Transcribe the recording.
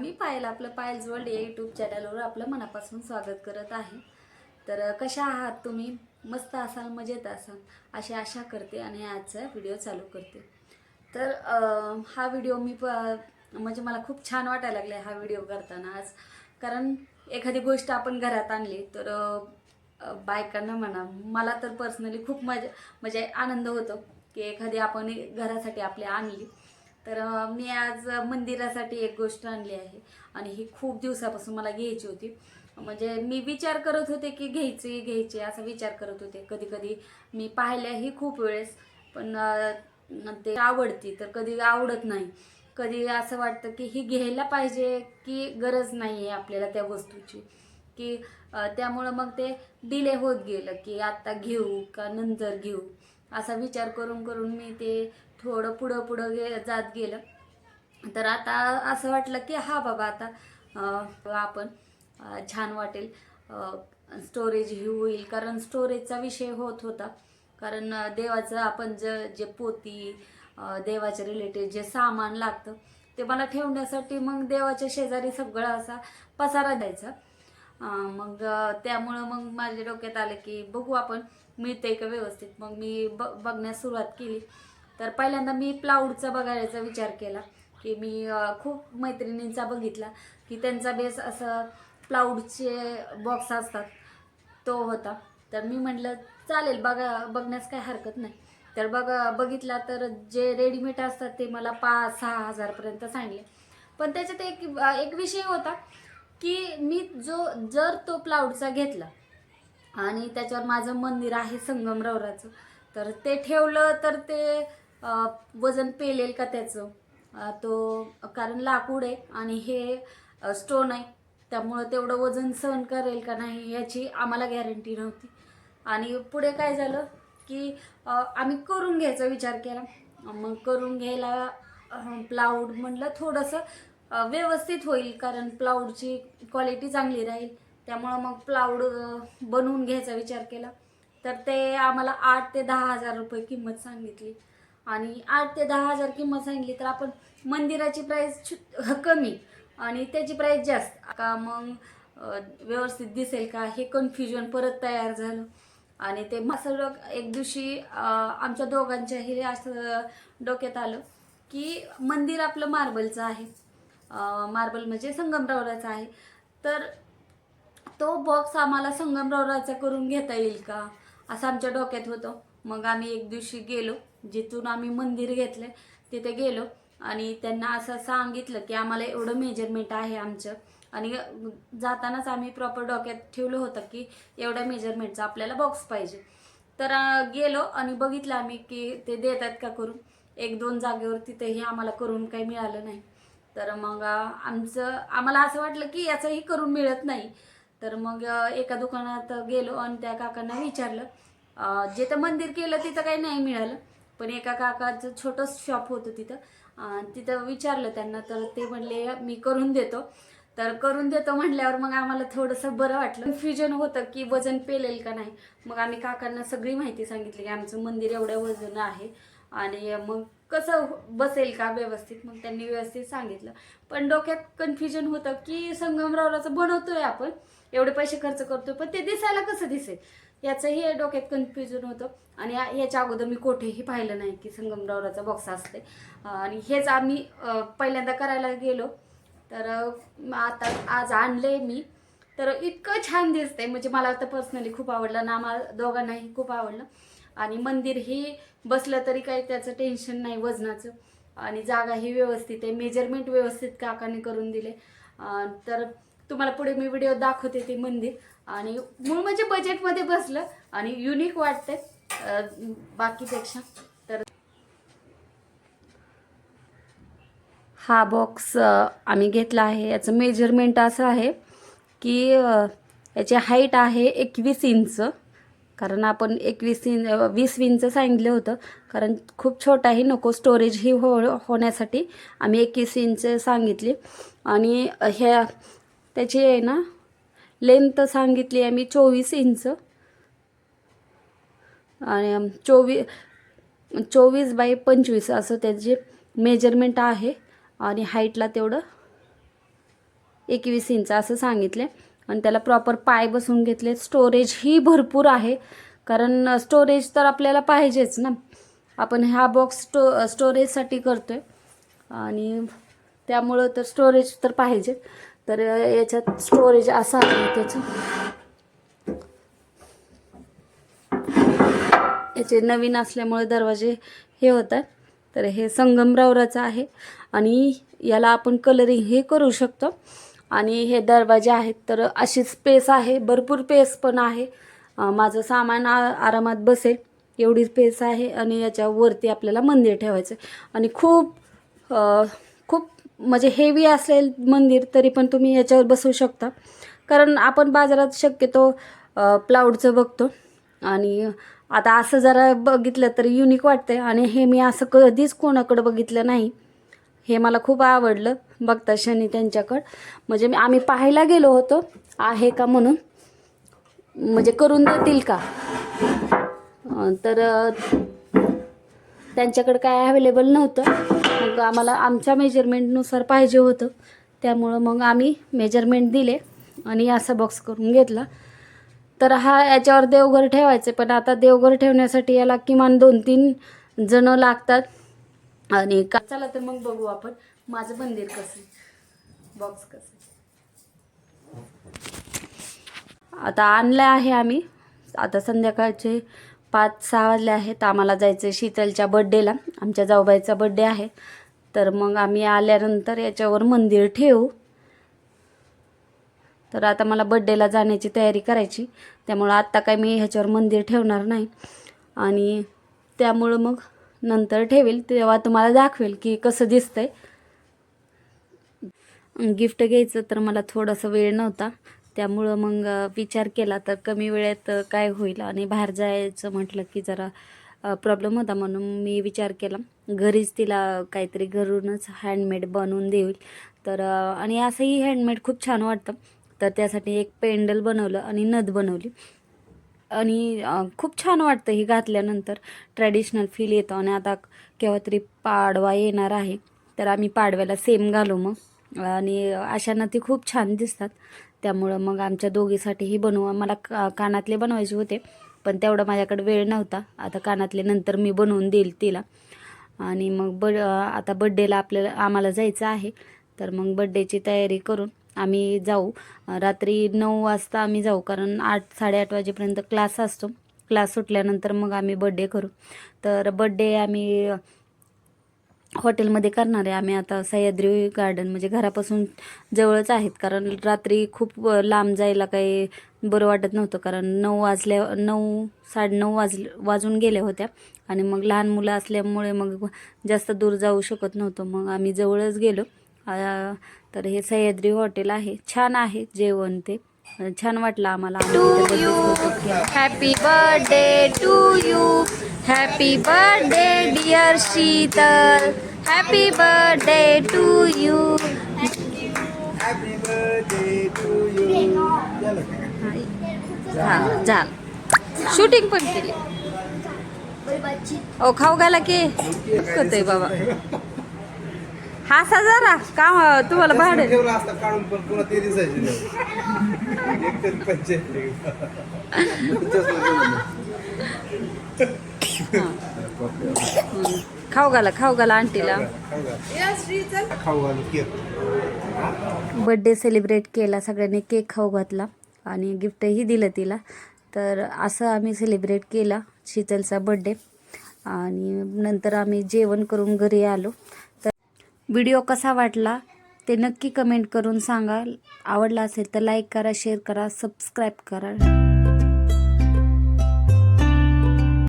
मी पायल आपलं piles world या YouTube चॅनलवर आपलं मनापासून स्वागत करत आहे. तर कशा आहात तुम्ही? मस्त असाल मजेत असाल अशी आशा करते आणि आजचा व्हिडिओ चालू करते. तर हा व्हिडिओ मी प म्हणजे मला खूप छान वाटायला लागला हा व्हिडिओ करताना आज. कारण एखादी गोष्ट आपण घरात आणली तर बायकांना म्हणा मला तर पर्सनली खूप मजा म्हणजे आनंद होतो की एखादी आपण घरासाठी आपली आणली. तर मी आज मंदिरासाठी एक गोष्ट आणली आहे. आणि ही खूप दिवसापासून मला घ्यायची होती. म्हणजे मी विचार करत होते की घ्यायची घ्यायची असा विचार करत होते. कधी कधी मी पाहिल्याही खूप वेळेस पण ते आवडती तर कधी आवडत नाही. कधी असं वाटतं की ही घ्यायला पाहिजे की गरज नाही आहे आपल्याला त्या वस्तूची. की त्यामुळं मग ते डिले होत गेलं की आत्ता घेऊ का नंतर घेऊ? असा विचार करून करून मी ते थोडं पुढं पुढं गे जात गेलं. तर आता असं वाटलं की हा बाबा आता आपण छान वाटेल स्टोरेज ही होईल. कारण स्टोरेजचा विषय होत होता. कारण देवाचं आपण ज जे पोती देवाच्या रिलेटेड जे सामान लागतं ते मला ठेवण्यासाठी मग देवाच्या शेजारी सगळा असा पसारा द्यायचा. मग त्यामुळं मग माझ्या डोक्यात आलं की बघू आपण मिळते का व्यवस्थित? मग मी ब बघण्यास सुरुवात केली. तर पहिल्यांदा मी प्लाऊडचा बघायचा विचार केला की मी खूप मैत्रिणींचा बघितला की त्यांचा बेस असं प्लाऊडचे बॉक्स असतात तो होता. तर मी म्हटलं चालेल बघा बघण्यास काही हरकत नाही. तर बघ बघितला तर जे रेडीमेड असतात ते मला पाच सहा हजारपर्यंत सांगले. पण त्याच्यात एक एक विषय होता की मी जो जर तो प्लाऊडचा घेतला आणि त्याच्यावर माझं मंदिर आहे संगमरवराचं तर ते ठेवलं तर ते वजन पेलेल का त्याचं? तो कारण लाकूड आहे आणि हे स्टोन आहे. त्यामुळं तेवढं वजन सहन करेल का नाही याची आम्हाला गॅरंटी नव्हती. आणि पुढे काय झालं की आम्ही करून घ्यायचा विचार केला. मग करून घ्यायला प्लाऊड म्हटलं थोडंसं व्यवस्थित होईल कारण प्लाऊडची क्वालिटी चांगली राहील. त्यामुळं मग प्लाऊड बनवून घ्यायचा विचार केला. तर ते आम्हाला आठ ते दहा हजार रुपये किंमत सांगितली. आणि आठ ते दहा हजार किंमत सांगितली तर आपण मंदिराची प्राईस कमी आणि त्याची प्राईस जास्त. का मग व्यवस्थित दिसेल का? हे कन्फ्युजन परत तयार झालं. आणि ते असं एक दिवशी आमच्या दोघांच्याही असं डोक्यात आलं की मंदिर आपलं मार्बलचं आहे. मार्बल म्हणजे संगमरावराचं आहे. तर तो बॉक्स आम्हाला संगमरावराचा करून घेता येईल का? असं आमच्या डोक्यात होतं. मग आम्ही एक दिवशी गेलो. जिथून आम्ही मंदिर घेतलं तिथे गेलो. आणि त्यांना असं सांगितलं की आम्हाला एवढं मेजरमेंट आहे आमचं. आणि जातानाच आम्ही प्रॉपर डोक्यात ठेवलं होतं की एवढ्या मेजरमेंटचा आपल्याला बॉक्स पाहिजे. तर गेलो आणि बघितलं आम्ही की ते देतात का करून. एक दोन जागेवर तिथेही आम्हाला करून काही मिळालं नाही. तर मग आमचं आम्हाला असं वाटलं की याचंही करून मिळत नाही. तर मग एका दुकानात गेलो आणि त्या काकांना विचारलं जे जिथं मंदिर केलं तिथं काही नाही मिळालं. पण एका काकाचं छोटंच शॉप होतं तिथं. तिथं विचारलं त्यांना तर ते म्हणले मी करून देतो. तर करून देतो म्हटल्यावर मग आम्हाला थोडंसं बरं वाटलं. कन्फ्युजन होतं की वजन पेलेल का नाही. मग आम्ही काकांना सगळी माहिती सांगितली की आमचं मंदिर एवढ्या वजन आहे. आणि मग कसं बसेल का व्यवस्थित? मग त्यांनी व्यवस्थित सांगितलं. पण डोक्यात कन्फ्युजन होतं की संगमरावराचं बनवतोय आपण. एवढे पैसे खर्च करतोय पण ते दिसायला कसं दिसेल? याचंही डोक्यात कन्फ्युजन होतं. आणि याच्या अगोदर मी कुठेही पाहिलं नाही की संगमरावराचा बॉक्स असते आणि हेच आम्ही पहिल्यांदा करायला गेलो. तर आता आज आणले मी. तर इतकं छान दिसतंय. म्हणजे मला तर पर्सनली खूप आवडलं ना आम्हाला दोघांनाही खूप आवडलं. आणि मंदिरही बसलं तरी काही त्याचं टेन्शन नाही वजनाचं. आणि जागाही व्यवस्थित आहे. मेजरमेंट व्यवस्थित काकाने करून दिले. तर तुम्हाला पुढे मी व्हिडिओ दाखवते ते मंदिर. आणि मूळ म्हणजे बजेटमध्ये बसलं. आणि युनिक वाटतंय. बाकीपेक्षा. तर हा बॉक्स आम्ही घेतला आहे. याचं मेजरमेंट असं आहे की याची हाईट आहे एकवीस इंच. कारण आपण एकवीस इंच वीस इंच सांगितलं होतं. कारण खूप छोटाही नको स्टोरेजही हो होण्यासाठी. आम्ही एकवीस इंच सांगितली. आणि ह्या त्याची आहे ना लेंथ सांगितली आहे मी चोवीस इंच आणि चोवीस चोवीस बाय पंचवीस असं त्याचे मेजरमेंट आहे. आणि हाईटला तेवढं एकवीस इंच असं सांगितले आणि त्याला प्रॉपर पाय बसून घेतले. स्टोरेज ही भरपूर आहे. कारण स्टोरेज तर आपल्याला पाहिजेच ना. आपण हा बॉक्स स्टो स्टोरेजसाठी करतो आहे आणि त्यामुळं तर स्टोरेज तर पाहिजे तर याच्यात स्टोरेज असा आहे त्याचं. याचे नवीन असल्यामुळे दरवाजे हे होतात. तर हे संगमरावराचं आहे. आणि याला आपण कलरिंग हे करू शकतो. आणि हे दरवाजे आहेत. तर अशी स्पेस आहे. भरपूर स्पेस पण आहे. माझं सामान आरामात बसेल. एवढी स्पेस आहे. आणि याच्यावरती आपल्याला मंदिर ठेवायचं आहे आणि खूप म्हणजे हेवी असेल मंदिर तरी पण तुम्ही याच्यावर बसवू शकता. कारण आपण बाजारात शक्यतो प्लाऊडचं बघतो. आणि आता असं जरा बघितलं तर युनिक वाटतंय. आणि हे मी असं कधीच कोणाकडं बघितलं नाही. हे मला खूप आवडलं बघता शनी त्यांच्याकडं. म्हणजे मी आम्ही पाहायला गेलो होतो. आहे का म्हणून? म्हणजे करून देतील का? तर त्यांच्याकडं काय अवेलेबल नव्हतं. मग आम्हाला आमच्या मेजरमेंटनुसार पाहिजे होतं. त्यामुळं मग आम्ही मेजरमेंट दिले आणि असा बॉक्स करून घेतला. तर हा याच्यावर देवघर ठेवायचे पण आता देवघर ठेवण्यासाठी याला किमान दोन तीन जणं लागतात. आणि का चला तर मग बघू आपण. माझं मंदिर कसं बॉक्स कसं आता आणलं आहे आम्ही. आता संध्याकाळचे पाच सहा वाजले आहेत. आम्हाला जायचं आहे शीतलच्या बड्डेला आमच्या जाऊबाईचा बड्डे आहे. तर मग आम्ही आल्यानंतर याच्यावर मंदिर ठेवू. तर आता मला बड्डेला जाण्याची तयारी करायची. त्यामुळं आत्ता काय मी ह्याच्यावर मंदिर ठेवणार नाही. आणि त्यामुळं मग नंतर ठेवेल. तेव्हा तुम्हाला दाखवेल की कसं दिसतंय. गिफ्ट घ्यायचं तर मला थोडासा वेळ नव्हता. त्यामुळं मग विचार केला तर कमी वेळेत काय होईल आणि बाहेर जायचं म्हटलं की जरा प्रॉब्लेम होता म्हणून मी विचार केला. घरीच तिला काहीतरी घरूनच हँडमेड बनवून देईल. तर आणि असंही हँडमेड खूप छान वाटतं. तर त्यासाठी एक पेंडल बनवलं आणि नथ बनवली. आणि खूप छान वाटतं ही घातल्यानंतर. ट्रॅडिशनल फील येतो आणि आता केव्हा तरी पाडवा येणार आहे. तर आम्ही पाडव्याला सेम घालू मग. आणि अशांना ती खूप छान दिसतात. त्यामुळं मग आमच्या दोघीसाठीही बनवू. मला का कानातले बनवायचे होते. पण तेवढा माझ्याकडे वेळ नव्हता. आता कानातले नंतर मी बनवून देईल तिला. आणि मग ब आता बड्डेला आपल्याला आम्हाला जायचं आहे. तर मग बड्डेची तयारी करून आम्ही जाऊ. रात्री नऊ वाजता आम्ही जाऊ. कारण आठ साडेआठ वाजेपर्यंत क्लास असतो. क्लास सुटल्यानंतर मग आम्ही बड्डे करू. तर बड्डे आम्ही हॉटेलमध्ये करणार आहे आम्ही आता सह्याद्री गार्डन म्हणजे घरापासून जवळच आहेत. कारण रात्री खूप लांब जायला काही बरं वाटत नव्हतं. कारण नऊ वाजल्या नऊ साडेनऊ वाज वाजून गेल्या होत्या. आणि मग लहान मुलं असल्यामुळे मग जास्त दूर जाऊ शकत नव्हतं. मग आम्ही जवळच गेलो. तर हे सह्याद्री हॉटेल आहे. छान आहे जेवण ते. छान वाटलं आम्हाला. Happy birthday to you happy birthday dear Sheetal happy birthday to you Happy birthday to you. हा झालं शूटिंग पण केली. ओ खाऊ घाला की. बाबा. हासा जरा का तुम्हाला भाडे. ठेवलं असतं काढून पण पुन्हा ते दिसायचे नाही. एक तरी पंचायत खाऊ घाला खाऊ घाला आंटीला. खाऊ घालू केक. बड्डे सेलिब्रेट केला सगळ्यांनी केक खाऊ घातला आणि गिफ्टही दिलं तिला. तर असं आम्ही सेलिब्रेट केला शीतलचा बड्डे आणि नंतर आम्ही जेवण करून घरी आलो. व्हिडिओ कसा वाटला ते नक्की कमेंट करून सांगा. आवडला असेल तर लाईक करा शेअर करा सबस्क्राईब करा.